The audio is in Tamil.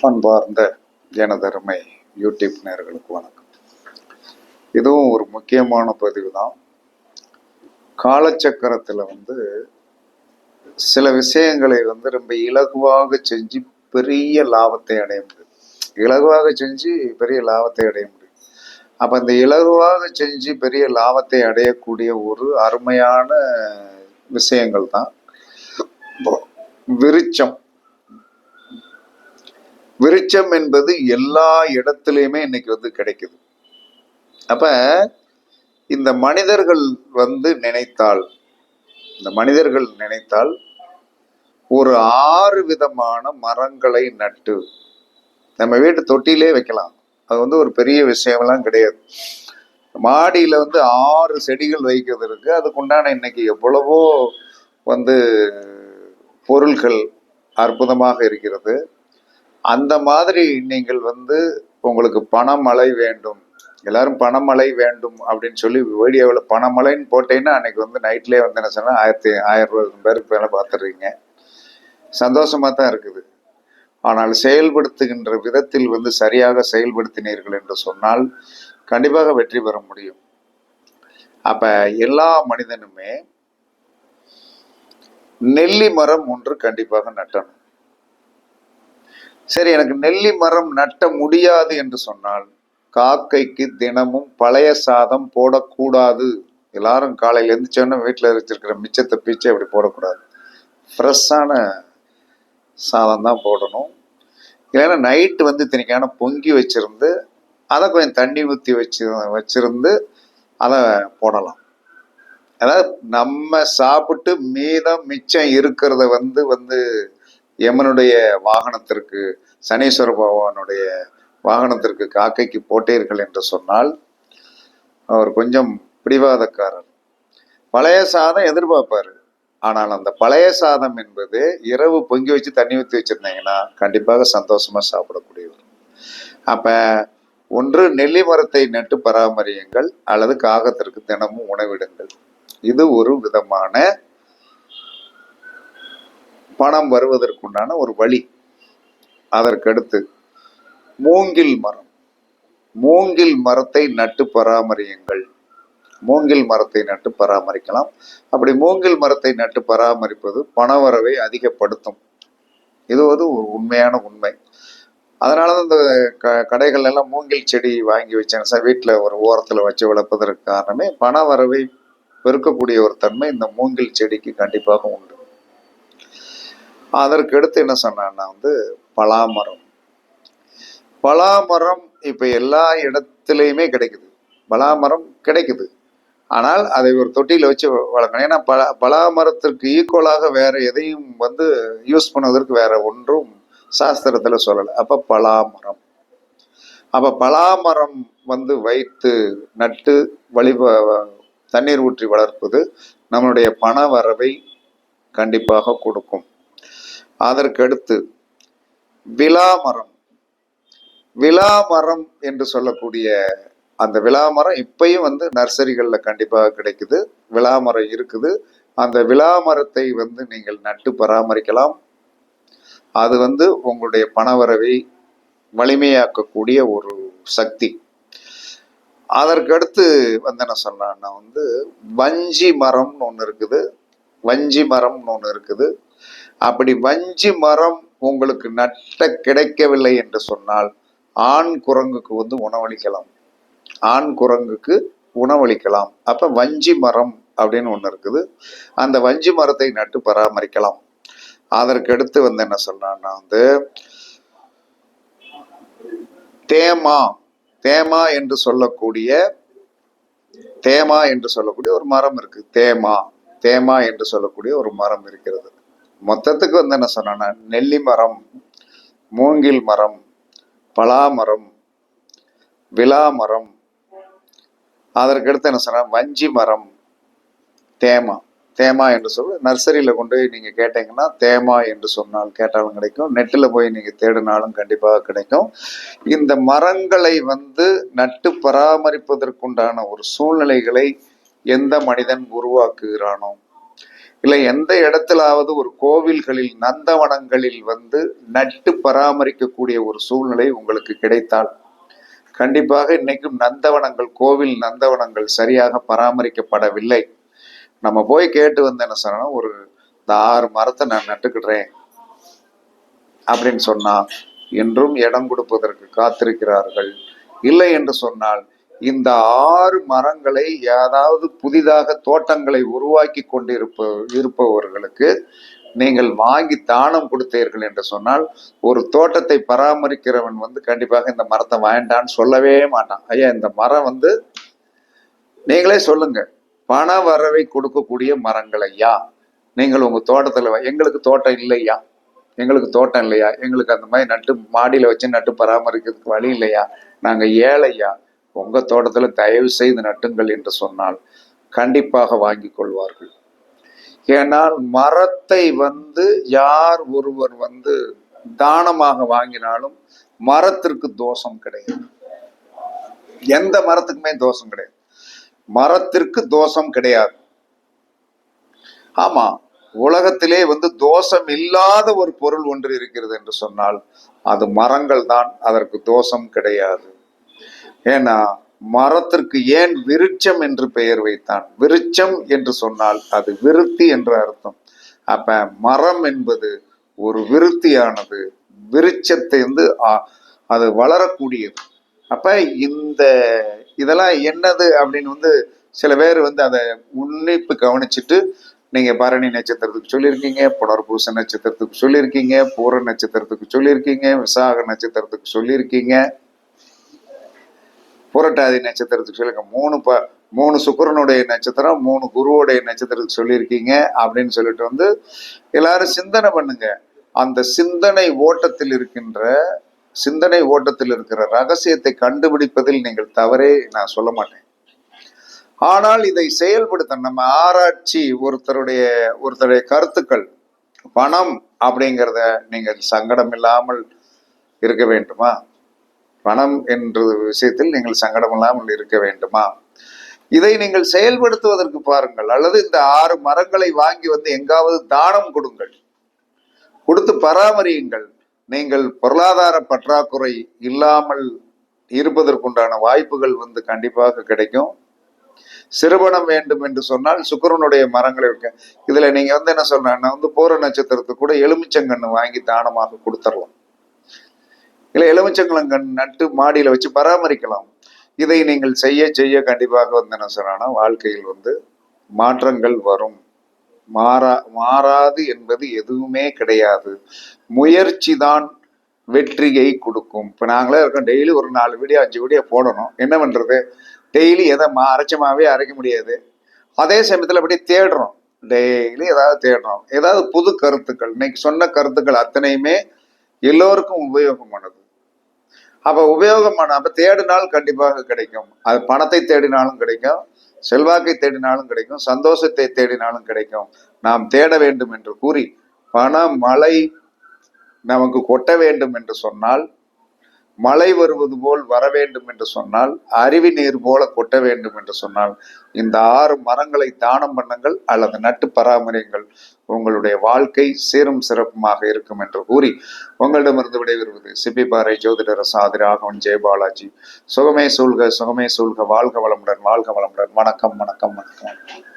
அன்பார்ந்த எனதருமை யூடியூப் நேர்களுக்கு வணக்கம். இதுவும் ஒரு முக்கியமான பதிவு தான். காலச்சக்கரத்தில் வந்து சில விஷயங்களை வந்து ரொம்ப இலகுவாக செஞ்சு பெரிய லாபத்தை அடைய முடியும். இலகுவாக செஞ்சு பெரிய லாபத்தை அடைய முடியும். அப்போ இந்த இலகுவாக செஞ்சு பெரிய லாபத்தை அடையக்கூடிய ஒரு அருமையான விஷயங்கள் தான். விருச்சம். விருட்சம் என்பது எல்லா இடத்துலையுமே இன்னைக்கு வந்து கிடைக்குது. அப்ப இந்த மனிதர்கள் வந்து நினைத்தால் இந்த மனிதர்கள் நினைத்தால் ஒரு ஆறு விதமான மரங்களை நட்டு நம்ம வீட்டு தொட்டிலே வைக்கலாம். அது வந்து ஒரு பெரிய விஷயம்லாம் கிடையாது. மாடியில வந்து ஆறு செடிகள் வைக்கிறது இருக்கு. அதுக்குண்டான இன்னைக்கு எவ்வளவோ வந்து பொருள்கள் அற்புதமாக இருக்கிறது. அந்த மாதிரி நீங்கள் வந்து உங்களுக்கு பணமழை வேண்டும். எல்லாரும் பணமழை வேண்டும் அப்படின்னு சொல்லி வீடியோவில் பணமழைன்னு போட்டீங்கன்னா அன்னைக்கு வந்து நைட்லேயே வந்து என்ன சொன்னால் ஆயிரத்தி ஆயிரம் ரூபாய் பேருக்கு மேலே பார்த்துடுறீங்க. சந்தோஷமாக தான் இருக்குது. ஆனால் செயல்படுத்துகின்ற விதத்தில் வந்து சரியாக செயல்படுத்தினீர்கள் என்று சொன்னால் கண்டிப்பாக வெற்றி பெற முடியும். அப்போ எல்லா மனிதனுமே நெல்லி மரம் ஒன்று கண்டிப்பாக நட்டணும். சரி எனக்கு நெல்லி மரம் நட்ட முடியாது என்று சொன்னால் காக்கைக்கு தினமும் பழைய சாதம் போடக்கூடாது. எல்லாரும் காலையில் எழுந்திரிச்சோன்னா வீட்டில் வச்சிருக்கிற மிச்சத்தை பீச்சை அப்படி போடக்கூடாது. ஃப்ரெஷ்ஷான சாதம் தான் போடணும். இல்லைன்னா நைட்டு வந்து தினைக்கான பொங்கி வச்சிருந்து அதை கொஞ்சம் தண்ணி ஊற்றி வச்சு வச்சிருந்து அதை போடலாம். அதாவது நம்ம சாப்பிட்டு மீதம் மிச்சம் இருக்கிறத வந்து வந்து யமனுடைய வாகனத்திற்கு சனீஸ்வர பகவானுடைய வாகனத்திற்கு காக்கைக்கு போட்டீர்கள் என்று சொன்னால் அவர் கொஞ்சம் பிடிவாதக்காரர். பழைய சாதம் எதிர்பார்ப்பார். ஆனால் அந்த பழைய சாதம் என்பது இரவு பொங்கி வச்சு தண்ணி ஊற்றி வச்சிருந்தீங்கன்னா கண்டிப்பாக சந்தோஷமாக சாப்பிடக்கூடியவர். அப்போ ஒன்று நெல்லி மரத்தை நட்டு பராமரியுங்கள் அல்லது காகத்திற்கு தினமும் உணவிடுங்கள். இது ஒரு விதமான பணம் வருவதற்குண்டான ஒரு வழி. அதற்கடுத்து மூங்கில் மரம். மூங்கில் மரத்தை நட்டு பராமரியுங்கள். மூங்கில் மரத்தை நட்டு பராமரிக்கலாம். அப்படி மூங்கில் மரத்தை நட்டு பராமரிப்பது பணவரவை அதிகப்படுத்தும். இது வந்து ஒரு உண்மையான உண்மை. அதனால தான் இந்த க கடைகள் எல்லாம் மூங்கில் செடி வாங்கி வச்சேன். சார் வீட்டில் ஒரு ஓரத்தில் வச்சு வளர்ப்பதற்கு காரணமே பண வரவை பெருக்கக்கூடிய ஒரு தன்மை இந்த மூங்கில் செடிக்கு கண்டிப்பாக உண்டு. அதற்கு அடுத்து என்ன சொன்னான்னா வந்து பலாமரம். பலாமரம் இப்போ எல்லா இடத்துலையுமே கிடைக்குது. பலாமரம் கிடைக்குது. ஆனால் அதை ஒரு தொட்டியில் வச்சு வளர்க்கணும். ஏன்னா பலா பலாமரத்திற்கு ஈக்குவலாக வேறு எதையும் வந்து யூஸ் பண்ணுவதற்கு வேறு ஒன்றும் சாஸ்திரத்தில் சொல்லலை. அப்போ பலாமரம். அப்போ பலாமரம் வந்து வைத்து நட்டு வழிப தண்ணீர் ஊற்றி வளர்ப்பது நம்மளுடைய பண வரவை கண்டிப்பாக கொடுக்கும். அதற்கடுத்து விலாமரம். விலாமரம் என்று சொல்லக்கூடிய அந்த விலாமரம் இப்பயும் வந்து நர்சரிகளில் கண்டிப்பாக கிடைக்குது. விலாமரம் இருக்குது. அந்த விலாமரத்தை வந்து நீங்கள் நட்டு பராமரிக்கலாம். அது வந்து உங்களுடைய பணவரவை வலிமையாக்கக்கூடிய ஒரு சக்தி. அதற்கடுத்து வந்து என்ன சொன்னான்னா வந்து வஞ்சி மரம்னு ஒன்று இருக்குது. வஞ்சி மரம்னு ஒன்று இருக்குது. அப்படி வஞ்சி மரம் உங்களுக்கு நட்ட கிடைக்கவில்லை என்று சொன்னால் ஆண் குரங்குக்கு வந்து உணவளிக்கலாம். ஆண் குரங்குக்கு உணவளிக்கலாம். அப்ப வஞ்சி மரம் அப்படின்னு ஒன்று இருக்குது. அந்த வஞ்சி மரத்தை நட்டு பராமரிக்கலாம். அதற்கடுத்து வந்து என்ன சொன்னான்னா வந்து தேமா தேமா என்று சொல்லக்கூடிய தேமா என்று சொல்லக்கூடிய ஒரு மரம் இருக்கு. தேமா தேமா என்று சொல்லக்கூடிய ஒரு மரம் இருக்கிறது. மொத்தத்துக்கு வந்து என்ன சொன்னேன்னா நெல்லி மரம் மூங்கில் மரம் பலாமரம் விலா மரம் அதற்கடுத்து என்ன சொன்னா வஞ்சி மரம் தேமா. தேமா என்று சொல்லி நர்சரியில் கொண்டு போய் நீங்கள் கேட்டீங்கன்னா தேமா என்று சொன்னால் கேட்டாலும் கிடைக்கும். நெட்டில் போய் நீங்கள் தேடினாலும் கண்டிப்பாக கிடைக்கும். இந்த மரங்களை வந்து நட்டு பராமரிப்பதற்குண்டான ஒரு சூழ்நிலைகளை எந்த மனிதன் உருவாக்குகிறானோ இல்லை எந்த இடத்திலாவது ஒரு கோவில்களில் நந்தவனங்களில் வந்து நட்டு பராமரிக்கக்கூடிய ஒரு சூழ்நிலை உங்களுக்கு கிடைத்தால் கண்டிப்பாக இன்னைக்கும் நந்தவனங்கள் கோவில் நந்தவனங்கள் சரியாக பராமரிக்கப்படவில்லை. நம்ம போய் கேட்டு வந்து என்ன சொன்னா ஒரு இந்த ஆறு மரத்தை நான் நட்டுக்கிடுறேன் அப்படின்னு சொன்னா என்றும் இடம் கொடுப்பதற்கு காத்திருக்கிறார்கள். இல்லை என்று சொன்னால் இந்த ஆறு மரங்களை ஏதாவது புதிதாக தோட்டங்களை உருவாக்கி கொண்டிருப்ப இருப்பவர்களுக்கு நீங்கள் வாங்கி தானம் கொடுத்தீர்கள் என்று சொன்னால் ஒரு தோட்டத்தை பராமரிக்கிறவன் வந்து கண்டிப்பாக இந்த மரத்தை வேண்டான்னு சொல்லவே மாட்டான். ஐயா இந்த மரம் வந்து நீங்களே சொல்லுங்க. பண வரவை கொடுக்கக்கூடிய மரங்கள் ஐயா. நீங்கள் உங்க தோட்டத்துல எங்களுக்கு தோட்டம் இல்லையா? எங்களுக்கு தோட்டம் இல்லையா? எங்களுக்கு அந்த மாதிரி நட்டு மாடியில வச்சு நட்டு பராமரிக்கிறதுக்கு வழி இல்லையா? நாங்க ஏழையா? உங்க தோட்டத்தில் தயவு செய்து நட்டுங்கள் என்று சொன்னால் கண்டிப்பாக வாங்கி கொள்வார்கள். ஏனால் மரத்தை வந்து யார் ஒருவர் வந்து தானமாக வாங்கினாலும் மரத்திற்கு தோஷம் கிடையாது. எந்த மரத்துக்குமே தோஷம் கிடையாது. மரத்திற்கு தோஷம் கிடையாது. ஆமா உலகத்திலே வந்து தோஷம் இல்லாத ஒரு பொருள் ஒன்று இருக்கிறது என்று சொன்னால் அது மரங்கள் தான் அதற்கு தோஷம் கிடையாது. ஏன்னா மரத்திற்கு ஏன் விருட்சம் என்று பெயர் வைத்தான்? விருட்சம் என்று சொன்னால் அது விருத்தி என்று அர்த்தம். அப்ப மரம் என்பது ஒரு விருத்தியானது. விருட்சத்தை வந்து அது வளரக்கூடியது. அப்ப இந்த இதெல்லாம் என்னது அப்படின்னு வந்து சில பேர் வந்து அதை உன்னிப்பு கவனிச்சுட்டு நீங்க பரணி நட்சத்திரத்துக்கு சொல்லியிருக்கீங்க புனர்பூச நட்சத்திரத்துக்கு சொல்லியிருக்கீங்க பூர நட்சத்திரத்துக்கு சொல்லியிருக்கீங்க விசாக நட்சத்திரத்துக்கு சொல்லியிருக்கீங்க. புரட்டாதி நட்சத்திரத்துக்கு சொல்லுங்க மூணு ப மூணு சுக்கரனுடைய நட்சத்திரம் மூணு குருவுடைய நட்சத்திரத்துக்கு சொல்லியிருக்கீங்க அப்படின்னு சொல்லிட்டு வந்து எல்லாரும் சிந்தனை பண்ணுங்க. அந்த சிந்தனை ஓட்டத்தில் இருக்கின்ற சிந்தனை ஓட்டத்தில் இருக்கிற ரகசியத்தை கண்டுபிடிப்பதில் நீங்கள் தவறே நான் சொல்ல மாட்டேன். ஆனால் இதை செயல்படுத்த நம்ம ஆராய்ச்சி ஒருத்தருடைய ஒருத்தருடைய கருத்துக்கள் பணம் அப்படிங்கிறத நீங்கள் சங்கடம் இல்லாமல் இருக்க வேண்டுமா? பணம் என்ற விஷயத்தில் நீங்கள் சங்கடம் இல்லாமல் இருக்க வேண்டுமா? இதை நீங்கள் செயல்படுத்துவதற்கு பாருங்கள். அல்லது இந்த ஆறு மரங்களை வாங்கி வந்து எங்காவது தானம் கொடுங்கள். கொடுத்து பராமரியுங்கள். நீங்கள் பொருளாதார பற்றாக்குறை இல்லாமல் இருப்பதற்குண்டான வாய்ப்புகள் வந்து கண்டிப்பாக கிடைக்கும். சிறுபணம் வேண்டும் என்று சொன்னால் சுக்கிரனுடைய மரங்களை இருக்க இதுல நீங்க வந்து என்ன சொல்றேன்னா வந்து பூர நட்சத்திரத்துக்கு கூட எலுமிச்சங்கன்று வாங்கி தானமாக கொடுத்துடலாம். இல்லை எலுமிச்சங்கன் நட்டு மாடியில் வச்சு பராமரிக்கலாம். இதை நீங்கள் செய்ய செய்ய கண்டிப்பாக வந்து என்ன சொன்னா வாழ்க்கையில் வந்து மாற்றங்கள் வரும். மாறா மாறாது என்பது எதுவுமே கிடையாது. முயற்சி தான் வெற்றியை கொடுக்கும். இப்போ நாங்களே இருக்கோம் டெய்லி ஒரு நாலு வீடியோ அஞ்சு வீடியோ போடணும். என்ன பண்ணுறது டெய்லி எதை மா அரைச்சமாகவே அரைக்க முடியாது. அதே சமயத்தில் அப்படியே தேடுறோம். டெய்லி ஏதாவது தேடுறோம். ஏதாவது புது கருத்துக்கள் இன்னைக்கு சொன்ன கருத்துக்கள் அத்தனையுமே எல்லோருக்கும் உபயோகமானது அப்ப உபயோகமான அப்ப தேடினால் கண்டிப்பாக கிடைக்கும். அது பணத்தை தேடினாலும் கிடைக்கும் செல்வாக்கை தேடினாலும் கிடைக்கும் சந்தோஷத்தை தேடினாலும் கிடைக்கும். நாம் தேட வேண்டும் என்று கூறி பண மழை நமக்கு கொட்ட வேண்டும் என்று சொன்னால் மழை வருவது போல் வர வேண்டும் என்று சொன்னால் அருவி நீர் போல கொட்ட வேண்டும் என்று சொன்னால் இந்த ஆறு மரங்களை தானம் பண்ணுங்கள் அல்லது நட்டு பராமரியுங்கள். உங்களுடைய வாழ்க்கை சீரும் சிறப்புமாக இருக்கும் என்று கூறி உங்களிடமிருந்து விடைபெறுவது சிப்பிப்பாறை ஜோதிடர் சாதி ராகவன் ஜெயபாலாஜி சுகமே சூழ்க சுகமே சூழ்க வாழ்க வளமுடன் வாழ்க வளமுடன். வணக்கம் வணக்கம் வணக்கம்.